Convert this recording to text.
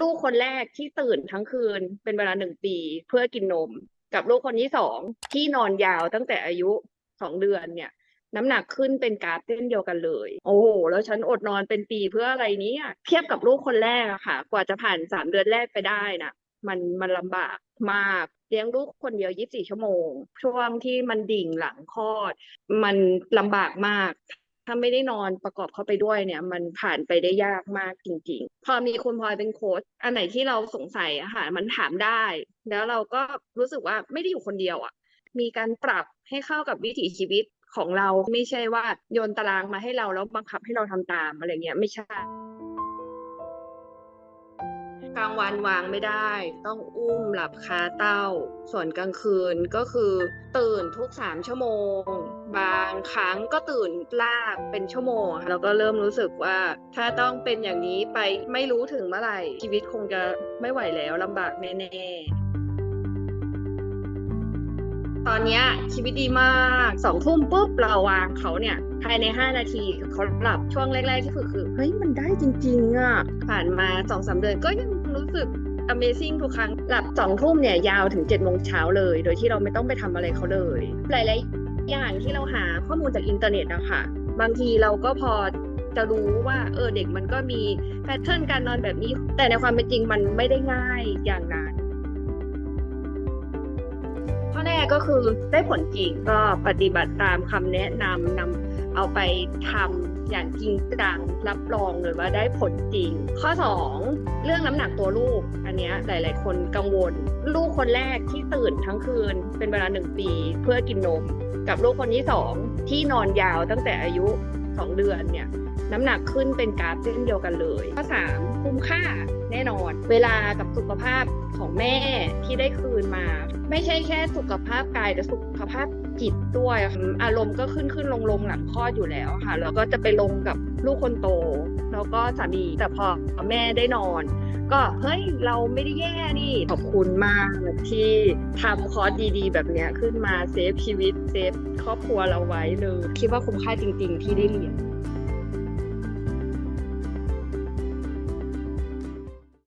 ลูกคนแรกที่ตื่นทั้งคืนเป็นเวลาหนึ่งปีเพื่อกินนม กับลูกคนที่สองที่นอนยาวตั้งแต่อายุสองเดือนเนี่ย น้ำหนักขึ้นเป็นกราฟเส้นเดียวกันเลย โอ้โหแล้วฉันอดนอนเป็นปีเพื่ออะไรนี้เทียบกับลูกคนแรกอะค่ะ กว่าจะผ่านสามเดือนแรกไปได้น่ะมันมันลำบากมากเลี้ยงลูกคนเดียว24ชั่วโมง ช่วงที่มันดิ่งหลังคลอด มันลำบากมาก ถ้าไม่ได้นอนประกอบเข้าไปด้วยเนี่ย มันผ่านไปได้ยากมากจริง ๆ พอมีคุณพลอยเป็นโค้ชอันไหนที่เราสงสัยอะค่ะมันถามได้ แล้วเราก็รู้สึกว่าไม่ได้อยู่คนเดียวอะมีการปรับให้เข้ากับวิถีชีวิตของเราไม่ใช่ว่าโยนตารางมาให้เราแล้วบังคับให้เราทำตามอะไรเงี้ยไม่ใช่ กลางวันวางไม่ได้ ต้องอุ้มหลับคาเต้า ส่วนกลางคืนก็คือ ตื่นทุกสามชั่วโมง บางครั้งก็ตื่นลากเป็นชั่วโมง แล้วก็เริ่มรู้สึกว่า ถ้าต้องเป็นอย่างนี้ไปไม่รู้ถึงเมื่อไหร่ชีวิตคงจะไม่ไหวแล้วลำบากแน่ๆ ตอนนี้ชีวิตดีมากสองทุ่มปุ๊บเราวางเขาเนี่ยภายในห้านาทีเขาหลับช่วงแรกๆที่ฝึกคือเฮ้ยมันได้จริงๆอะผ่านมาสองสามเดือนก็ยังรู้สึก Amazing ทุกครั้งหลับสองทุ่มเนี่ยยาวถึงเจ็ดโมงเช้าเลย โดยที่เราไม่ต้องไปทำอะไรเขาเลย หลายๆอย่างที่เราหาข้อมูลจากอินเทอร์เน็ตอะคะบางทีเราก็พอจะรู้ว่าเออเด็กมันก็มีแพทเทิร์นการนอนแบบนี้ แต่ในความเป็นจริงมันไม่ได้ง่ายอย่างนั้น ข้อแรกก็คือได้ผลจริงก็ปฏิบัติตามคำแนะนำนำเอาไปทำอย่างจริงจังรับรองเลยว่าได้ผลจริง ข้อ 2 เรื่องน้ำหนักตัวลูก อันนี้หลาย ๆ คนกังวล ลูกคนแรกที่ตื่นทั้งคืนเป็นเวลาหนึ่งปีเพื่อกินนม กับลูกคนที่สองที่นอนยาวตั้งแต่อายุ 2 เดือนเนี่ยน้ำหนักขึ้นเป็นกราฟเส้นเดียวกันเลยข้อ3คุ้มค่าแน่นอน เวลากับสุขภาพของแม่ที่ได้คืนมา ไม่ใช่แค่สุขภาพกายแต่สุขภาพ จิตด้วยค่ะอารมณ์ก็ขึ้นขึ้นลงลงหลังคลอดอยู่แล้วค่ะแล้วก็จะไปลงกับลูกคนโต แล้วก็สามีแต่พอแม่ได้นอน ก็เฮ้ยเราไม่ได้แย่นี่ขอบคุณมากที่ทำคอร์สดีๆ แบบเนี้ยขึ้นมาเซฟชีวิตเซฟครอบครัวเราไว้เลยคิดว่าคุ้มค่าจริง ๆ ที่ได้เรียน